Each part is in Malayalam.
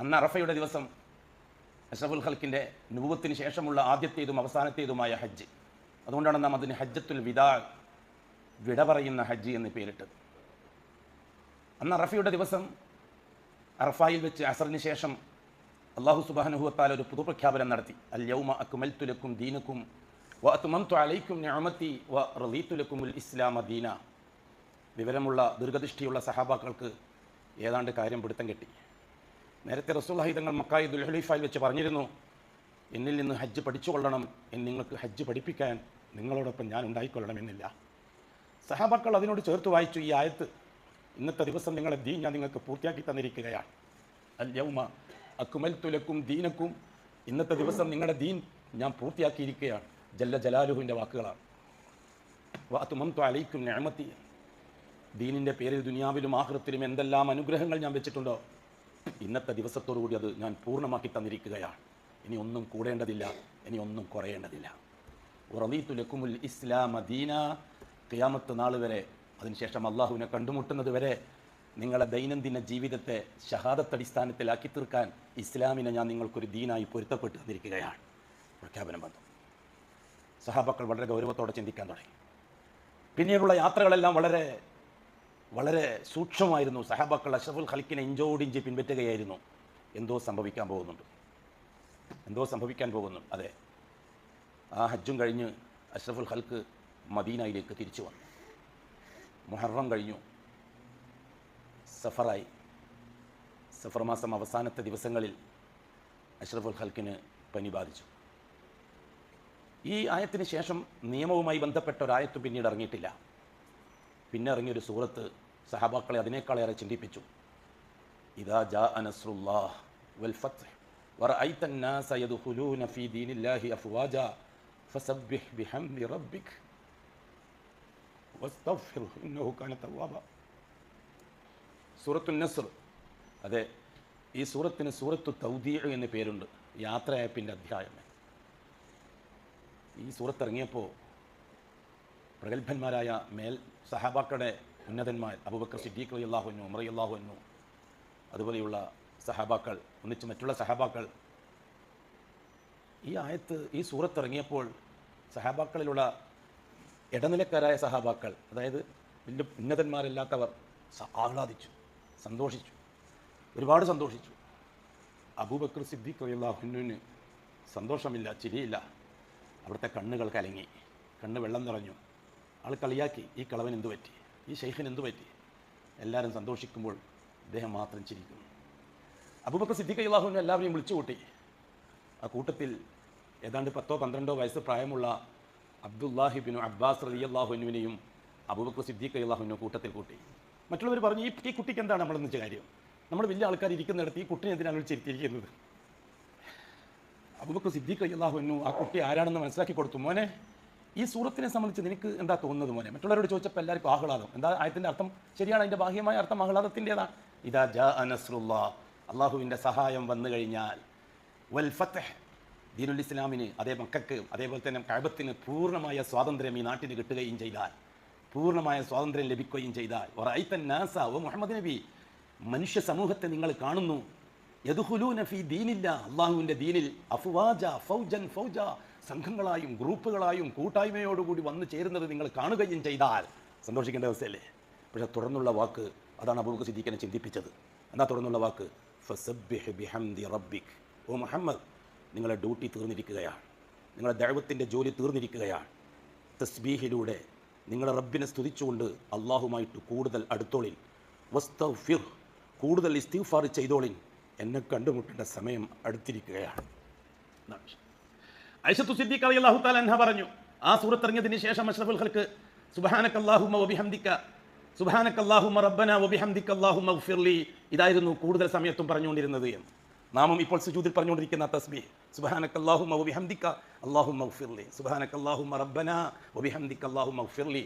അന്ന് അറഫയുടെ ദിവസം അഷറഫുൽ ഖൽക്കിന്റെ നൂപത്തിന് ശേഷമുള്ള ആദ്യത്തേതും അവസാനത്തേതുമായ ഹജ്ജ്. അതുകൊണ്ടാണ് നാം അതിന് ഹജ്ജത്തുൽ വിദാ വിട പറയുന്ന ഹജ്ജ് എന്ന് പേരിട്ടത്. അന്ന് അറഫയുടെ ദിവസം അറഫായിൽ വെച്ച് അസറിന് ശേഷം അള്ളാഹു സുബാനുഹുവത്താൽ ഒരു പുതുപ്രഖ്യാപനം നടത്തി. അൽ യൗമ അക്കുമൽത്തുലക്കും ദീനക്കും വ അത്തുമംതു അലൈക്കും ഞാമത്തി വ റലീത്തുലക്കുമുൽ ഇസ്ലാമ ദീന. വിവരമുള്ള ദീർഘദൃഷ്ടിയുള്ള സഹാബാക്കൾക്ക് ഏതാണ്ട് കാര്യം പിടുത്തം കെട്ടി. നേരത്തെ റസൂൽ തങ്ങൾ മക്കായി ദുൽഹലീഫായി വെച്ച് പറഞ്ഞിരുന്നു എന്നിൽ നിന്ന് ഹജ്ജ് പഠിച്ചുകൊള്ളണം എന്ന് നിങ്ങൾക്ക് ഹജ്ജ് പഠിപ്പിക്കാൻ നിങ്ങളോടൊപ്പം ഞാൻ ഉണ്ടായിക്കൊള്ളണം എന്നില്ല സഹാബാക്കൾ അതിനോട് ചേർത്ത് വായിച്ചു ഈ ആയത്ത്. ഇന്നത്തെ ദിവസം നിങ്ങളെ ദീൻ ഞാൻ നിങ്ങൾക്ക് പൂർത്തിയാക്കി തന്നിരിക്കുകയാണ്. അൽ യൗമ അക്കുമൽ തുലക്കും ദീനക്കും ഇന്നത്തെ ദിവസം നിങ്ങളുടെ ദീൻ ഞാൻ പൂർത്തിയാക്കിയിരിക്കുകയാണ്. ജല്ല ജലാലുഹുവിന്റെ വാക്കുകളാണ്. വാത്തുമം അലൈക്കും ഞാമത്തി ദീനിന്റെ പേരിൽ ദുനിയാവിലും ആഹൃത്തിലും എന്തെല്ലാം അനുഗ്രഹങ്ങൾ ഞാൻ വെച്ചിട്ടുണ്ടോ? ഇന്നത്തെ ദിവസത്തോടു കൂടി അത് ഞാൻ പൂർണമാക്കി തന്നിരിക്കുകയാണ്. ഇനി ഒന്നും കൂടേണ്ടതില്ല ഇനി ഒന്നും കുറയേണ്ടതില്ല. ഉറവീത്തു ലക്കുമുൽ ഇസ്ലാം ദീന. ക്യാമത്ത് നാൾ വരെ അതിനുശേഷം അള്ളാഹുവിനെ കണ്ടുമുട്ടുന്നത് വരെ നിങ്ങളുടെ ദൈനംദിന ജീവിതത്തെ ഷഹാദത്ത് അടിസ്ഥാനത്തിലാക്കി തീർക്കാൻ ഇസ്ലാമിനെ ഞാൻ നിങ്ങൾക്കൊരു ദീനായി പൊരുത്തപ്പെട്ട് തന്നിരിക്കുകയാണ്. പ്രഖ്യാപനം വന്നു. സഹാബാക്കൾ വളരെ ഗൗരവത്തോടെ ചിന്തിക്കാൻ തുടങ്ങി. പിന്നീടുള്ള യാത്രകളെല്ലാം വളരെ വളരെ സൂക്ഷ്മമായിരുന്നു. സഹാബാക്കൾ അഷറഫുൽ ഖലിക്കിനെ ഇഞ്ചോടിഞ്ച് പിൻപറ്റുകയായിരുന്നു. എന്തോ സംഭവിക്കാൻ പോകുന്നുണ്ട്. എന്തോ സംഭവിക്കാൻ പോകുന്നു. അതെ. ആ ഹജ്ജും കഴിഞ്ഞ് അഷ്റഫുൽ ഖൽക്ക് മദീനയിലേക്ക് തിരിച്ചു വന്നു. മുഹറം കഴിഞ്ഞു. സഫറായി. സഫർ മാസം അവസാനത്തെ ദിവസങ്ങളിൽ അഷ്റഫുൽ ഖൽക്കിന് പനി ബാധിച്ചു. ഈ ആയത്തിന് ശേഷം നിയമവുമായി ബന്ധപ്പെട്ട ഒരായത്തും പിന്നീട് ഇറങ്ങിയിട്ടില്ല. പിന്നെ ഇറങ്ങിയൊരു സൂറത്ത് സഹാബാക്കളെ അതിനേക്കാളേറെ ചിന്തിപ്പിച്ചു ഇതാ ജാ അനസ്രുല്ലാഹ് വൽ ഫത്ത് ورأيت الناس يدخلون في دين الله أفواجا فسبح بحمد ربك واستغفره إنه كان توابا സൂറത്തു നസ്ർ അതെ ഈ സൂറത്തിന് സൂറത്തു തൗദീഅ് എന്ന് പേരുണ്ട് യാത്രയപ്പിൻ്റെ അധ്യായം ഈ സൂറത്ത് ഇറങ്ങിയപ്പോൾ പ്രഗത്ഭന്മാരായ മേൽ സഹാബാക്കളുടെ ഉന്നതന്മാർ അബുബക്കർ സിദ്ദീഖ് അലി അള്ളാഹുനു ഉമർ അള്ളാഹുനു അതുപോലെയുള്ള സഹാബാക്കൾ ഒന്നിച്ച് മറ്റുള്ള സഹാബാക്കൾ. ഈ ആയത്ത് ഈ സൂറത്ത് ഇറങ്ങിയപ്പോൾ സഹാബാക്കളിലുള്ള ഇടനിലക്കാരായ സഹാബാക്കൾ അതായത് വലിയ ഉന്നതന്മാരല്ലാത്തവർ ആഹ്ലാദിച്ചു സന്തോഷിച്ചു ഒരുപാട് സന്തോഷിച്ചു. അബൂബക്കർ സിദ്ദീഖ് അള്ളാഹുനുവിന് സന്തോഷമില്ല ചിരിയില്ല. അവിടുത്തെ കണ്ണുകൾ കലങ്ങി കണ്ണ് വെള്ളം നിറഞ്ഞു. ആൾ കളിയാക്കി. ഈ കളവൻ എന്തു പറ്റി? ഈ ഷെയ്ഖിന് എന്തു പറ്റി? എല്ലാവരും സന്തോഷിക്കുമ്പോൾ അദ്ദേഹം മാത്രം ചിരിക്കുന്നു. അബൂബക്കർ സിദ്ദിഖ് അള്ളാഹുവിനെ എല്ലാവരെയും വിളിച്ചു കൂട്ടി. ആ കൂട്ടത്തിൽ ഏതാണ്ട് പത്തോ പന്ത്രണ്ടോ വയസ്സ് പ്രായമുള്ള അബ്ദുല്ലാഹിബിനു അബ്ബാസ് റലി അള്ളാഹുവിനുവിനെയും അബൂബക്കർ സിദ്ദീഖ് അള്ളാഹുവിനെ കൂട്ടത്തിൽ കൂട്ടി. മറ്റുള്ളവർ പറഞ്ഞു ഈ ഈ കുട്ടിക്ക് എന്താണ് നമ്മൾ എന്നുവെച്ച കാര്യം? നമ്മൾ വലിയ ആൾക്കാർ ഇരിക്കുന്നിടത്ത് ഈ കുട്ടിനെ എന്തിനാണ് ചിരിച്ചിരിക്കുന്നത്? അബൂബക്കർ സിദ്ദീഖ് അള്ളാഹുവിനു ആ കുട്ടി ആരാണെന്ന് മനസ്സിലാക്കി കൊടുത്തു. മോനെ ഈ സൂറത്തിനെ സംബന്ധിച്ച് നിനക്ക് എന്താ തോന്നുന്നത് മോനെ? മറ്റുള്ളവരോട് ചോദിച്ചപ്പോൾ എല്ലാവർക്കും ആഹ്ലാദം. എന്താ ആയത്തിന്റെ അർത്ഥം? ശരിയാണ് അതിന്റെ ബാഹ്യമായ അർത്ഥം ആഹ്ലാദത്തിന്റെതാണ് ഇതാ ജ അനസ്രുല്ലാ അള്ളാഹുവിന്റെ സഹായം വന്നു കഴിഞ്ഞാൽ വൽ ഫത്തഹ് ദീനുൽ ഇസ്ലാമിന് അതേ മക്കൾക്ക് അതേപോലെ തന്നെ കഴബത്തിന് പൂർണമായ സ്വാതന്ത്ര്യം ഈ നാട്ടിന് കിട്ടുകയും ചെയ്താൽ പൂർണമായ സ്വാതന്ത്ര്യം ലഭിക്കുകയും ചെയ്താൽ ഒറൈത്തൻ നാസ ഓ മുഹമ്മദ് നബി. മനുഷ്യ സമൂഹത്തെ നിങ്ങൾ കാണുന്നു. യദുഹുലൂ നഫി ദീനില്ല. അള്ളാഹുവിന്റെ ദീനിൽ അഫ്വാജ ഫൗജൻ ഫൗജ. സംഘങ്ങളായും ഗ്രൂപ്പുകളായും കൂട്ടായ്മയോടുകൂടി വന്നു ചേരുന്നത് നിങ്ങൾ കാണുകയും ചെയ്താൽ സന്തോഷിക്കേണ്ട അവസ്ഥയല്ലേ? പക്ഷേ തുടർന്നുള്ള വാക്ക് അതാണ് അബൂബക്കർ സിദ്ദീഖിനെ ചിന്തിപ്പിച്ചത്. എന്നാ തുടർന്നുള്ള വാക്ക്? ബിഹംദി റബ്ബിക്. ഓ മുഹമ്മദ് നിങ്ങളുടെ ഡ്യൂട്ടി തീർന്നിരിക്കുകയാണ്. നിങ്ങളുടെ ദൈവത്തിന്റെ ജോലി തീർന്നിരിക്കുകയാണ്. തസ്ബീഹിലൂടെ നിങ്ങളുടെ റബ്ബിനെ സ്തുതിച്ചുകൊണ്ട് അള്ളാഹുമായിട്ട് കൂടുതൽ അടുത്തോളിൻ. വസ്തഫിർ കൂടുതൽ ഇസ്തിഫാർ ചെയ്തോളിൻ. എന്നെ കണ്ടുമുട്ടേണ്ട സമയം അടുത്തിരിക്കുകയാണ്. ഐഷത്തു സിദ്ദീഖ് അലി അള്ളാഹു താല പറഞ്ഞു ആ സൂറത്ത് ഇറങ്ങിയതിന് ശേഷം അഷ്റഫുൽ ഖൽക്ക് സുബാനക് അള്ളാഹുമ വബിഹംദിക്ക സുബാനക് അള്ളാഹുമ റബ്ബന വബിഹംദിക്ക അള്ളാഹുമ ഉഫിർലി ഇതായിരുന്നു കൂടുതൽ സമയത്തും പറഞ്ഞുകൊണ്ടിരുന്നത് എന്ന്. നാമും ഇപ്പോൾ സുജൂതിൽ പറഞ്ഞുകൊണ്ടിരിക്കുന്ന തസ്ബി സുബാനക് അള്ളാഹുമ വബിഹംദിക്ക അള്ളാഹുമ ഉഫിർലി സുബാനക് അള്ളാഹുമ റബ്ബന വബിഹംദിക്ക അള്ളാഹുമ ഉഫിർലി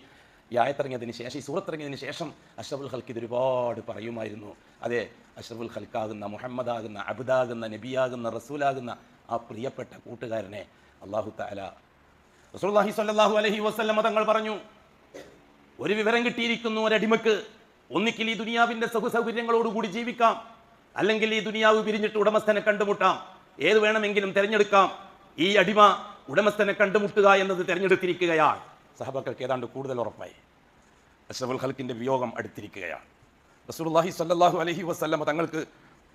ഈ ആയത്തിറങ്ങിയതിന് ശേഷം ഈ സൂറത്തിറങ്ങിയതിന് ശേഷം അഷ്റഫുൽ ഖൽക്ക് ഇത് ഒരുപാട് പറയുമായിരുന്നു. അതെ അഷ്റഫുൽ ഖൽക്കാകുന്ന മുഹമ്മദാകുന്ന അബുദാകുന്ന നബിയാകുന്ന റസൂലാകുന്ന ആ പ്രിയപ്പെട്ട കൂട്ടുകാരനെ അള്ളാഹു താല റസൂലുള്ളാഹി സ്വല്ലല്ലാഹു അലൈഹി വസല്ലമ തങ്ങൾ പറഞ്ഞു ഒരു വിവരം കിട്ടിയിരിക്കുന്നു ഒരടിമക്ക് ഒന്നിക്കിൽ ഈ ദുനിയാവിന്റെ സുഖ സൗകര്യങ്ങളോടുകൂടി ജീവിക്കാം. അല്ലെങ്കിൽ ഈ ദുനിയാവ് പിരിഞ്ഞിട്ട് ഉടമസ്ഥനെ കണ്ടുമുട്ടാം. ഏത് വേണമെങ്കിലും തിരഞ്ഞെടുക്കാം. ഈ അടിമ ഉടമസ്ഥനെ കണ്ടുമുട്ടുക എന്നത് തിരഞ്ഞെടുത്തിരിക്കുകയാണ്. സഹബാക്കൾക്ക് ഏതാണ്ട് കൂടുതൽ ഉറപ്പായി. അഷ്റഫുൽ ഖൽക്കിന്റെ വിയോഗം അടുത്തിരിക്കുകയാണ്. റസൂലുള്ളാഹി സല്ലാഹു അലഹി വസല്ലമ തങ്ങൾക്ക്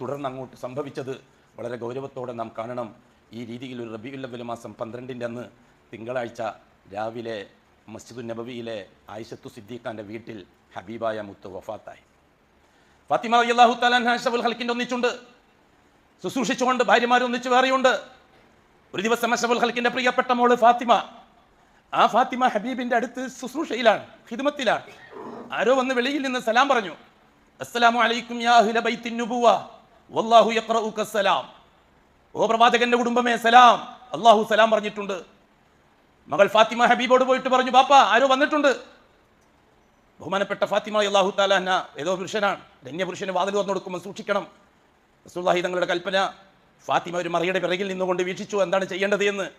തുടർന്ന് അങ്ങോട്ട് സംഭവിച്ചത് വളരെ ഗൗരവത്തോടെ നാം കാണണം. ഈ രീതിയിൽ ഒരു റബീഉൽ അവ്വൽ മാസം പന്ത്രണ്ടിന്റെ അന്ന് തിങ്കളാഴ്ച രാവിലെ മസ്ജിദു നബവിയിലെ ആയിഷത്തു സിദ്ദീഖാന്റെ വീട്ടിൽ ഹബീബായ മുത്ത് വഫാത്തായി. ഫാത്തിമ അള്ളാഹു തലാൻ ഖൽക്കിന്റെ ഒന്നിച്ചുണ്ട്. ശുശ്രൂഷിച്ചുകൊണ്ട് ഭാര്യമാർ ഒന്നിച്ച് വേറെയുണ്ട്. ഒരു ദിവസം അഷബുൽ ഹൽക്കിന്റെ പ്രിയപ്പെട്ട മോൾ ഫാത്തിമ. ആ ഫാത്തിമ ഹബീബിന്റെ അടുത്ത് ശുശ്രൂഷയിലാണ് ഹിദ്മത്തിലാണ് ആരോ വന്ന് വെളിയിൽ നിന്ന് സലാം പറഞ്ഞു. അസ്സലാമു അലൈക്കും യാ അഹ്ല ബൈത്തിൻ നുബുവ വല്ലാഹു യഖറഉക സലാം ഓ പ്രവാചകന്റെ കുടുംബമേ സലാം. അള്ളാഹു സലാം പറഞ്ഞിട്ടുണ്ട്. മകൾ ഫാത്തിമ ഹബീബോട് പോയിട്ട് പറഞ്ഞു ബാപ്പ ആരോ വന്നിട്ടുണ്ട്? ബഹുമാനപ്പെട്ട ഫാത്തിമ അള്ളാഹു താലാഹ ഏതോ പുരുഷനാണ്. ധന്യപുരുഷന് വാതിൽ തുറന്നു കൊടുക്കുമ്പോൾ സൂക്ഷിക്കണം. റസൂല്ലാഹി തങ്ങളുടെ കൽപ്പന ഫാത്തിമ ഒരു മറിയുടെ പിറകിൽ നിന്നുകൊണ്ട് വീക്ഷിച്ചു എന്താണ് ചെയ്യേണ്ടത്? എന്ന്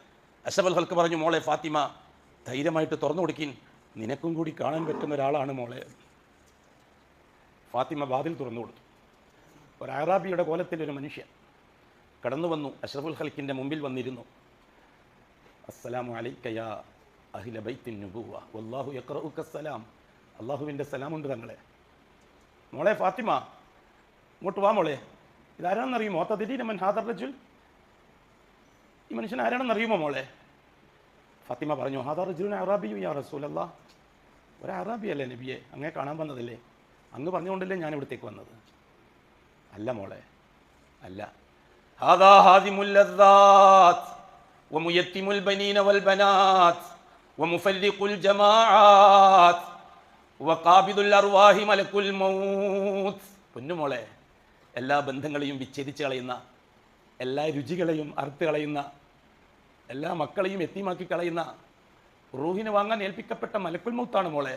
അഷബൽ ഹൽക്ക് പറഞ്ഞു മോളെ ഫാത്തിമ ധൈര്യമായിട്ട് തുറന്നു കൊടുക്കിൻ. നിനക്കും കൂടി കാണാൻ പറ്റുന്ന ഒരാളാണ് മോളെ. ഫാത്തിമ വാതിൽ തുറന്നു കൊടുത്തു. ഒരു അറാബിയുടെ കോലത്തിൽ ഒരു മനുഷ്യൻ കടന്നു വന്നു. അഷ്റഫുൽ ഹൽക്കിന്റെ മുമ്പിൽ വന്നിരുന്നു. അസ്സലാമു അലൈക്ക യാ അഹില ബൈത്തിൻ വല്ലാഹു യഖറഉക സലാം. അള്ളാഹുവിന്റെ സലാമുണ്ട് തങ്ങളെ. മോളെ ഫാത്തിമ ഇങ്ങോട്ട് വാ മോളെ. ഇതാരാണെന്നറിയുമോ? തദിരീന മൻ ഹാദർ റജുൽ. ഈ മനുഷ്യൻ ആരാണെന്നറിയുമോ മോളെ? ഫാത്തിമ പറഞ്ഞു ഹാദർ റജുലിൻ അറാബിയു യാ റസൂലല്ലാ ഒരു അറാബി അല്ലേ നബിയെ? അങ്ങേ കാണാൻ വന്നതല്ലേ? അങ്ങ് പറഞ്ഞുകൊണ്ടല്ലേ ഞാൻ ഇവിടത്തേക്ക് വന്നത്. അല്ല മോളെ അല്ല. ഹാദാ ഹാദിമുൽ ലദ്ദാത്ത് وميتم البنين والبنات ومفرق الجماعات وقابض الأرواح ملك الموت പൊന്നുമോളെ എല്ലാ ബന്ധങ്ങളെയും വിച്ഛേദിച്ച് കളയുന്ന എല്ലാ രുചികളെയും അറുത്ത് കളയുന്ന എല്ലാ മക്കളെയും എത്തിമാക്കി കളയുന്ന റൂഹിനെ വാങ്ങാൻ ഏൽപ്പിക്കപ്പെട്ട മലക്കുൽ മൗത്താണ് മോളെ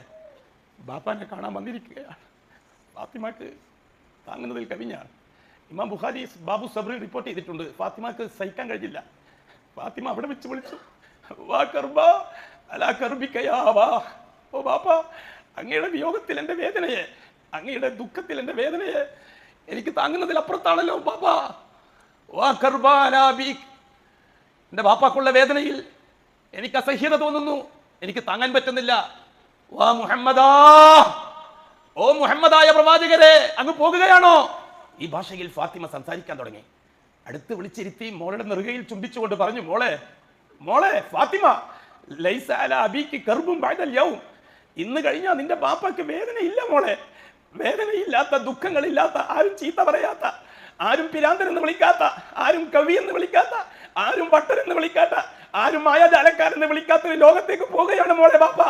ബാപ്പാനെ കാണാൻ വന്നിരിക്കുകയാണ് ഫാത്തിമാക്ക് താങ്ങുന്നതിൽ കവിഞ്ഞാണ് ഇമാം ബുഖാരി ബാബു സബ്രി റിപ്പോർട്ട് ചെയ്തിട്ടുണ്ട്. ഫാത്തിമാക്ക് സഹിക്കാൻ കഴിഞ്ഞില്ല. ഫാത്തിമ അവിടെ വെച്ച് വിളിച്ചു. വാ കർബ അലാ വാ. ഓ ബാപ്പ അങ്ങയുടെ വിയോഗത്തിൽ എന്റെ വേദനയെ അങ്ങയുടെ ദുഃഖത്തിൽ എന്റെ വേദനയെ എനിക്ക് താങ്ങുന്നതിൽ അപ്പുറത്താണല്ലോ ബാപ്പ. വാ കർബ എന്റെ ബാപ്പാക്കുള്ള വേദനയിൽ എനിക്ക് അസഹ്യത തോന്നുന്നു. എനിക്ക് താങ്ങാൻ പറ്റുന്നില്ല. വാ മുഹമ്മദാ. ഓ മുഹമ്മദായ പ്രവാചകരെ അങ്ങ് പോകുകയാണോ? ഈ ഭാഷയിൽ ഫാത്തിമ സംസാരിക്കാൻ തുടങ്ങി. അടുത്ത് വിളിച്ചിരുത്തി മോളുടെ നെറുകയിൽ ചുംബിച്ചുകൊണ്ട് പറഞ്ഞു മോളെ മോളെ ഫാത്തിമ ലൈസാല അബിക്ക് കർബും ബായ്തല്യവും ഇന്ന് കഴിഞ്ഞാൽ നിന്റെ ബാപ്പയ്ക്ക് വേദനയില്ല മോളെ. വേദനയില്ലാത്ത ദുഃഖങ്ങളില്ലാത്ത ആരും ചീത്ത പറയാത്ത ആരും പിരാന്തൻ എന്ന് വിളിക്കാത്ത ആരും കവി എന്ന് വിളിക്കാത്ത ആരും വട്ടൻ എന്ന് വിളിക്കാത്ത ആരും മായാജാലക്കാരെന്ന് വിളിക്കാത്ത ഒരു ലോകത്തേക്ക് പോകുകയാണ് മോളെ ബാപ്പ.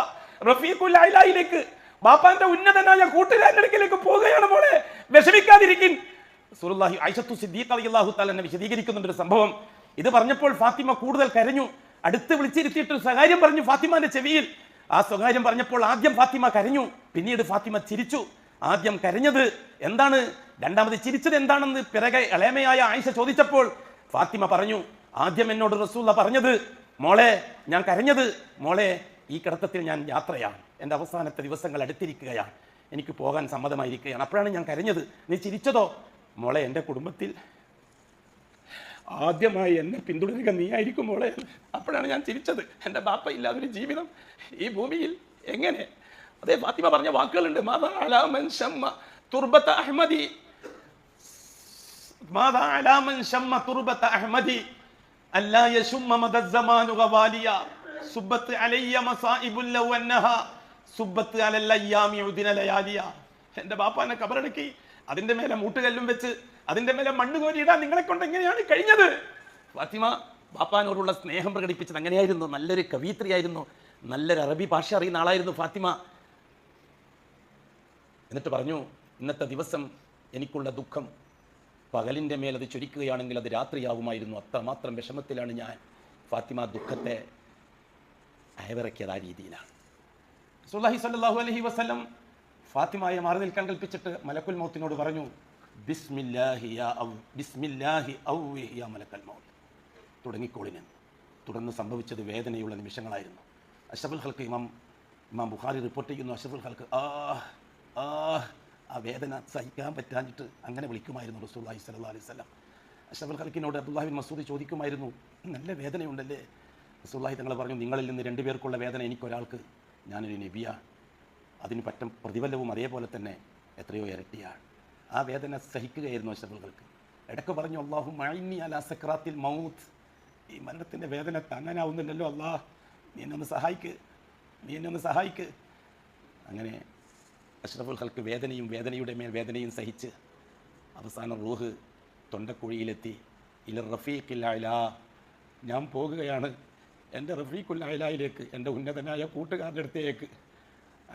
റഫീഖുൽ അയിലായിലേക്ക് ബാപ്പാന്റെ ഉന്നതനായ കൂട്ടുകാരന്റെ അടുക്കിലേക്ക് പോവുകയാണ് മോളെ. വിഷമിക്കാതിരിക്കും സുറുല്ലാഹി ഐഷത്തു സിദ്ദീഖ് അലി അള്ളാഹു എന്നെ വിശദീകരിക്കുന്നുണ്ട് ഒരു സംഭവം. ഇത് പറഞ്ഞപ്പോൾ ഫാത്തിമ കൂടുതൽ കരഞ്ഞു. അടുത്ത് വിളിച്ചിരുത്തിയിട്ട് സ്വകാര്യം പറഞ്ഞു ഫാത്തിമാന്റെ ചെവിയിൽ. ആ സ്വകാര്യം പറഞ്ഞപ്പോൾ ആദ്യം ഫാത്തിമ കരഞ്ഞു. പിന്നീട് ഫാത്തിമ ചിരിച്ചു. ആദ്യം കരഞ്ഞത് എന്താണ്? രണ്ടാമത് ചിരിച്ചത് എന്താണെന്ന് പിറകെ ഇളയമയായ ആയിഷ ചോദിച്ചപ്പോൾ ഫാത്തിമ പറഞ്ഞു ആദ്യം എന്നോട് റസൂല്ല പറഞ്ഞത് മോളെ ഞാൻ കരഞ്ഞത് മോളെ ഈ കിടത്തത്തിൽ ഞാൻ യാത്രയാണ്. എന്റെ അവസാനത്തെ ദിവസങ്ങൾ അടുത്തിരിക്കുകയാണ്. എനിക്ക് പോകാൻ സമ്മതമായിരിക്കുകയാണ്. അപ്പോഴാണ് ഞാൻ കരഞ്ഞത്. നീ ചിരിച്ചതോ? മോളെ എന്റെ കുടുംബത്തിൽ ആദ്യമായി എന്നെ പിന്തുടരുക നീയായിരിക്കും മോളെ. അപ്പോഴാണ് ഞാൻ ചിരിച്ചത്. എന്റെ ബാപ്പ ഇല്ലാതൊരു ജീവിതം ഈ ഭൂമിയിൽ എങ്ങനെ? അതേ ഫാത്തിമ പറഞ്ഞ വാക്കുകളുണ്ട്. അഹ്മദി. അഹ്മദി. ലയാലിയ എന്റെ ബാപ്പാനെ കബറടക്കി. അതിന്റെ മേലെ മൂട്ടുകല്ലും വെച്ച് അതിന്റെ മേലെ മണ്ണ് കോരിയിടാൻ നിങ്ങളെ കൊണ്ട് എങ്ങനെയാണ് കഴിഞ്ഞത്? ഫാത്തിമ ബാപ്പാനോടുള്ള സ്നേഹം പ്രകടിപ്പിച്ചത് അങ്ങനെയായിരുന്നു. നല്ലൊരു കവിയത്രിയായിരുന്നു. നല്ലൊരു അറബി ഭാഷ അറിയുന്ന ആളായിരുന്നു ഫാത്തിമ. എന്നിട്ട് പറഞ്ഞു ഇന്നത്തെ ദിവസം എനിക്കുള്ള ദുഃഖം പകലിന്റെ മേൽ അത് ചൊരിക്കുകയാണെങ്കിൽ അത് രാത്രിയാവുമായിരുന്നു. അത്രമാത്രം വിഷമത്തിലാണ് ഞാൻ. ഫാത്തിമ ദുഃഖത്തെ അയവിറക്കിയത് ആ രീതിയിലാണ്. സുല്ലാഹി സല്ലാഹു അലഹി വസ്ലം ഫാത്തിമയെ മാറി നിൽക്കാൻ കൽപ്പിച്ചിട്ട് മലക്കുൽ മൗത്തിനോട് പറഞ്ഞു തുടങ്ങിക്കോളിന് തുടർന്ന് സംഭവിച്ചത് വേദനയുള്ള നിമിഷങ്ങളായിരുന്നു. അഷഫുൽ ഹൽക്ക് ഇമാം ഇമാം ബുഖാരി റിപ്പോർട്ട് ചെയ്യുന്നു അഷഫുൽ ഹൽക്ക് ആ ആ ആ വേദന സഹിക്കാൻ പറ്റാഞ്ഞിട്ട് അങ്ങനെ വിളിക്കുമായിരുന്നു റസൂല്ലാഹി സ്വല്ലല്ലാഹി അലൈഹി വസല്ലം. അഷറഫുൽ ഹൽക്കിനോട് അബ്ദുല്ലാഹിബിൻ മസൂദ് ചോദിക്കുമായിരുന്നു നല്ല വേദനയുണ്ടല്ലേ? റസൂല്ലാഹി തങ്ങൾ പറഞ്ഞു നിങ്ങളിൽ നിന്ന് രണ്ടുപേർക്കുള്ള വേദന എനിക്കൊരാൾക്ക് ഞാനൊരു നബിയാണ് അതിന് പറ്റം പ്രതിഫലവും അതേപോലെ തന്നെ എത്രയോ ഇരട്ടിയാണ്. ആ വേദന സഹിക്കുകയായിരുന്നു ശബുകൾക്ക് ഇടയ്ക്ക് പറഞ്ഞു അള്ളാഹു മഴിനി അല സക്രാത്തിൽ മൗത്ത്. ഈ മരണത്തിന്റെ വേദന താങ്ങാനാവുന്നില്ലല്ലോ അള്ളാഹ് നീ എന്നെ ഒന്ന് സഹായിക്ക് നീ എന്നെ ഒന്ന് സഹായിക്ക്. അങ്ങനെ അഷ്റഫുൽ ഹൽക്ക് വേദനയും വേദനയുടെ മേൽ വേദനയും സഹിച്ച് അവസാന റൂഹ് തൊണ്ടക്കുഴിയിലെത്തി. ഇല റഫീഖിൽ അല. ഞാൻ പോകുകയാണ് എന്റെ റഫീഖുല്ലായിലേക്ക് എന്റെ ഉന്നതനായ കൂട്ടുകാരുടെ അടുത്തേക്ക്.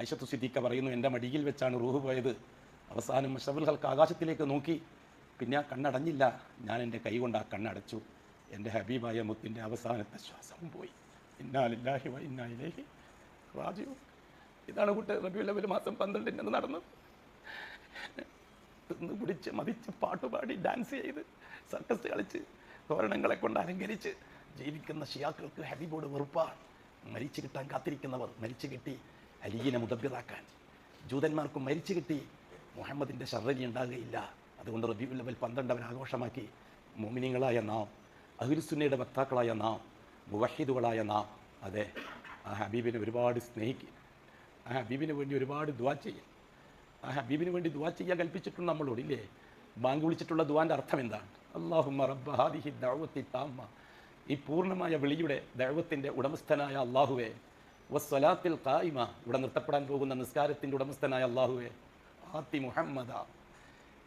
ഐഷത്തു സിദ്ദീഖ പറയുന്നു എന്റെ മടിയിൽ വെച്ചാണ് റൂഹ് പോയത്. അവസാനം മഷബുൽ ഹൽക്ക് ആകാശത്തിലേക്ക് നോക്കി. പിന്നെ ആ കണ്ണടഞ്ഞില്ല. ഞാൻ എന്റെ കൈ കൊണ്ട് ആ കണ്ണടച്ചു. എന്റെ ഹബീബായ മുത്തിന്റെ അവസാനത്തെ ശ്വാസം പോയി. ഇന്നാലില്ലാഹി വ ഇന്നാ ഇലൈഹി ഇതാണ് കൂട്ട് റബിയുൽ അവൽ മാസം പന്ത്രണ്ടിന് നടന്നത്. തിന്ന് പിടിച്ച് മതിച്ച് പാട്ടുപാടി ഡാൻസ് ചെയ്ത് സർക്കസ് കളിച്ച് തോരണങ്ങളെ കൊണ്ട് അലങ്കരിച്ച് ജീവിക്കുന്ന ഷിയാക്കൾക്ക് ഹബീബോട് വെറുപ്പാണ്. മരിച്ചു കിട്ടാൻ കാത്തിരിക്കുന്നവർ മരിച്ചു കിട്ടി. അലീനെ മുദബിറാക്കാൻ ജൂതന്മാർക്ക് മരിച്ചു കിട്ടി. മുഹമ്മദിന്റെ ഷർറലി ഉണ്ടാകുകയില്ല. അതുകൊണ്ട് റബി അവൽ പന്ത്രണ്ട് അവൻ ആഘോഷമാക്കി. മോമിനിങ്ങളായ നാം അഹിർസുന്നയുടെ വക്താക്കളായ നാം മുവഹിദുകളായ നാം. അതെ ആ ഹബീബിനെ ഒരുപാട് സ്നേഹിക്കും. ആ ഹബീബിന് വേണ്ടി ഒരുപാട് ദുവാ ചെയ്യും. ആ ഹബീബിന് വേണ്ടി ദുവാ ചെയ്യാൻ കൽപ്പിച്ചിട്ടുണ്ട് നമ്മളോട് ഇല്ലേ? ബാങ്ക് വിളിച്ചിട്ടുള്ള ദുവാന്റെ അർത്ഥം എന്താണ്? അള്ളാഹുമ്മ റബ്ബ ഹാദിഹി ഈ പൂർണമായ വിളിയുടെ ദൈവത്തിന്റെ ഉടമസ്ഥനായ അള്ളാഹുവേ വസ്വലാത്തിൽ കായിമ ഇവിടെ നിർത്തപ്പെടാൻ പോകുന്ന നിസ്കാരത്തിന്റെ ഉടമസ്ഥനായ അള്ളാഹുവേ ആത്തി മുഹമ്മദ.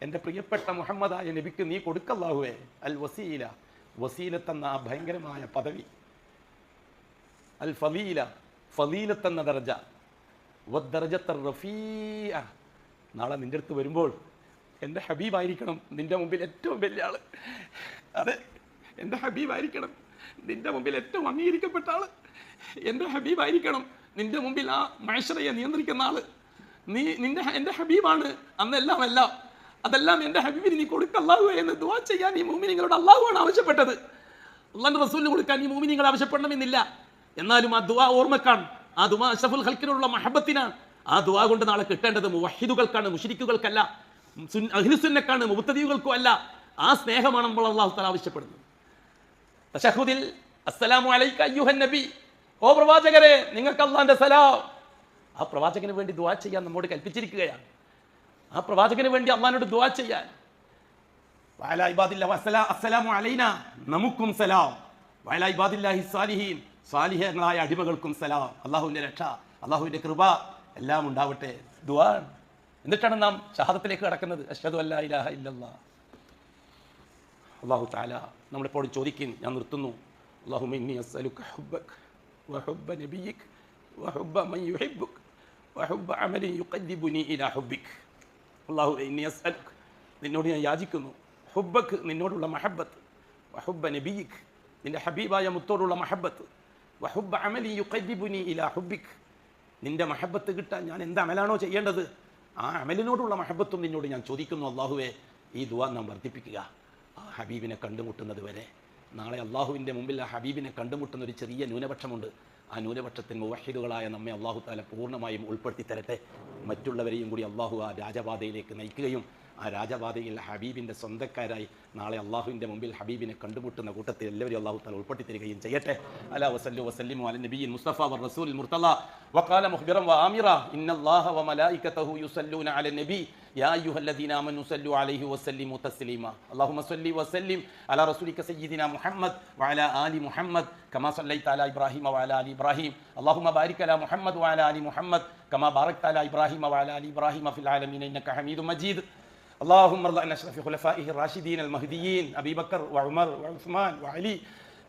എന്റെ പ്രിയപ്പെട്ട മുഹമ്മദായ നബിക്ക് നീ കൊടുക്കല്ലാഹുവേ അൽ വസീല. വസീലത്തെന്ന ആ ഭയങ്കരമായ പദവി. അൽ ഫലീല ഫലീലത്തെന്ന ദർജ. വദ്ദർജത്ത റഫീഅ. നാളെ നിന്റെ അടുത്ത് വരുമ്പോൾ എന്റെ ഹബീബായിരിക്കണം നിന്റെ മുമ്പിൽ ഏറ്റവും വലിയ ആൾ. അതെ എന്റെ ഹബീബായിരിക്കണം. നിന്റെ മുമ്പിൽ ഏറ്റവും അംഗീകരിക്കപ്പെട്ട ആൾ എന്റെ ഹബീബായിരിക്കണം. നിന്റെ മുമ്പിൽ ആ മനുഷ്യരയെ നിയന്ത്രിക്കുന്ന ആൾ. നീ നിന്റെ എന്റെ ഹബീബാണ്. അന്നെല്ലാം എല്ലാം അതെല്ലാം എന്റെ ഹബീബിന് നീ കൊടുക്കല്ലാഹു എന്ന് ദുവാ ചെയ്യാൻ ഈ മൂമിനിങ്ങളോട് അള്ളാഹുവാണ് ആവശ്യപ്പെട്ടത്. അള്ളാന്റെ റസൂലിന് കൊടുക്കാൻ ഈ മൂമിനിങ്ങൾ ആവശ്യപ്പെടണമെന്നില്ല. എന്നാലും ആ ദുവാ ഓർമ്മക്കാണ്. ആ ദുവാ അഷഫുൽ ഹൽക്കിനോടുള്ള മഹബത്തിനാണ്. ആ ദുവാ കൊണ്ട് നാളെ കിട്ടേണ്ടത് വഹിദുകൾക്കാണ് മുഷിരിക്കുകൾക്കല്ല അഹിലുസുന്നക്കാണ് മുബത്തദീവുകൾക്കും അല്ല. ആ സ്നേഹമാണ് നമ്മൾ അള്ളാഹു തല ആവശ്യപ്പെടുന്നത്. തശഹുദിൽ അസ്സലാമു അലൈക അയ്യുഹൻ നബി ഓ പ്രവാചകരെ നിങ്ങൾക്ക് അള്ളാന്റെ സലാം. ആ പ്രവാചകന് വേണ്ടി ദുവാ ചെയ്യാൻ നമ്മോട് കൽപ്പിച്ചിരിക്കുകയാണ്. ആ പ്രവാചകന് വേണ്ടി അള്ളഹാനോട് ദുവാ ചെയ്യാൻ. അസ്സലാമു അലൈന നമുക്കും സലാം. വഅലാ ഇബാദില്ലാഹി സാലിഹീൻ സാലിഹങ്ങളായ അടിമകൾക്കും സലാം. അള്ളാഹുവിന്റെ രക്ഷ അള്ളാഹുവിന്റെ കൃപ എല്ലാം ഉണ്ടാവട്ടെ. ദുആ എന്നിട്ടാണ് നാം ഷഹാദത്തിലേക്ക് കടക്കുന്നത്. അഷ്ഹദു അല്ലാ ഇലാഹ ഇല്ലല്ലാ. അള്ളാഹു താല നമ്മളെപ്പോഴും ചോദിക്കും ഞാൻ നിർത്തുന്നു. അള്ളാഹു മിന്നി അസ്സലുക ഹുബ്ബക് വഹുബ്ബ നബിയിക് വഹുബ്ബ മൻ യുഹിബ്ബുക് വഹുബ്ബ അമലിൻ യുഖദ്ദിബുനി ഇലാ ഹുബ്ബിക്. അള്ളാഹു ഇന്നി അസ്അലുക് നിന്നോട് ഞാൻ യാചിക്കുന്നു. ഹുബക്ക് നിന്നോടുള്ള മഹബത്ത് വഹുബ നബിയിക്. നിന്റെ ഹബീബായ മുത്തോടുള്ള മഹബത്ത് വഹുബ അമലി യുഖദ്ദിബുനി ഇലാ ഹുബിക് നിന്റെ മഹബത്ത് കിട്ടാൻ ഞാൻ എന്ത് അമലാണോ ചെയ്യേണ്ടത്? ആ അമലിനോടുള്ള മഹബത്തും നിന്നോട് ഞാൻ ചോദിക്കുന്നു അള്ളാഹുവെ ഈ ദുവാ നാം വർദ്ധിപ്പിക്കുക. ഹബീബിനെ കണ്ടുമുട്ടുന്നത് വരെ. നാളെ അള്ളാഹുവിന്റെ മുമ്പിൽ ആ ഹബീബിനെ കണ്ടുമുട്ടുന്ന ഒരു ചെറിയ ന്യൂനപക്ഷമുണ്ട്. ആ ന്യൂനപക്ഷത്തിന് മുവഹിദുകളായ നമ്മെ അള്ളാഹു താല പൂർണമായും ഉൾപ്പെടുത്തി തരട്ടെ മറ്റുള്ളവരെയും കൂടി അള്ളാഹു ആ രാജപാതയിലേക്ക് നയിക്കുകയും ആ രാജപാതയിൽ ഹബീബിൻ്റെ സ്വന്തക്കാരായി നാളെ അള്ളാഹുവിൻ്റെ മുമ്പിൽ ഹബീബിനെ കണ്ടുമുട്ടുന്ന കൂട്ടത്തിൽ എല്ലാവരും അള്ളാഹു താല ഉൾപ്പെടുത്തി തരികയും ചെയ്യട്ടെ അല വസല്ലു വസല്ലിമു അല നബി മുസ്തഫ വർ റസൂൽ മുർത്തല وقال مخبرا وآمرا إن الله وملائكته يصلون على النبي يا أيها الذين آمنوا صلوا عليه وسلموا تسليما اللهم صل وسلم على رسولك سيدنا محمد وعلى آل محمد كما صليت على إبراهيم وعلى آل إبراهيم اللهم بارك على محمد وعلى آل محمد كما باركت على إبراهيم وعلى آل إبراهيم في العالمين إنك حميد مجيد اللهم ارض عن اشرف خلفائه الراشدين المهديين أبي بكر وعمر وعثمان وعلي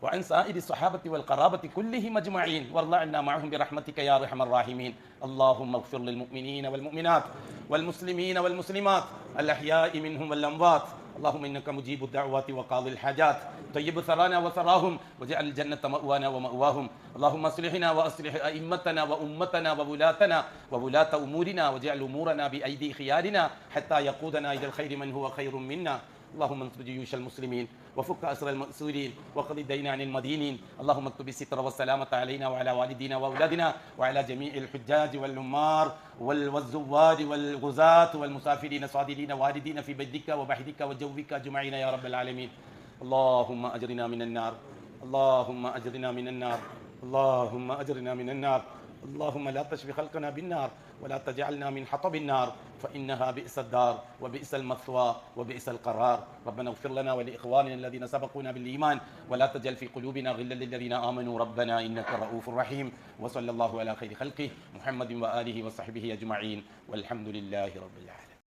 وعن سائر الصحابة والقرابة كلهم أجمعين. وارض عنا معهم برحمتك يا أرحم الراحمين. اللهم اغفر للمؤمنين والمؤمنات والمسلمين والمسلمات الأحياء منهم والأموات. اللهم إنك مجيب الدعوات وقاضي الحاجات. طيب ثرانا وثراهم واجعل الجنة مأوانا ومأواهم. اللهم أصلحنا وأصلح أئمتنا وأمتنا وولاتنا وولاة أمورنا واجعل أمورنا بأيدي خيارنا حتى يقودنا إلى الخير من هو خير منا. اللهم انصر جيوش المسلمين وفك أسر المأسورين وقض الدين عن المدينين. اللهم اكتب الستر والسلامة علينا وعلى والدينا وأولادنا وعلى جميع الحجاج والعمار وال- والزوار والغزاة والمسافرين صادرين واردين في بيتك وبحرك وجوك أجمعين يا رب العالمين. اللهم أجرنا من النار. اللهم أجرنا من النار. اللهم أجرنا من النار. اللهم لا تشف خلقنا بالنار ولا تجعلنا من حطب النار فإنها بئس الدار وبئس المثوى وبئس القرار. ربنا اغفر لنا ولإخواننا الذين سبقونا بالإيمان ولا تجعل في قلوبنا غلا للذين آمنوا. ربنا إنك رؤوف رحيم. وصلى الله على خير خلقه محمد وآله وصحبه أجمعين. والحمد لله رب العالمين.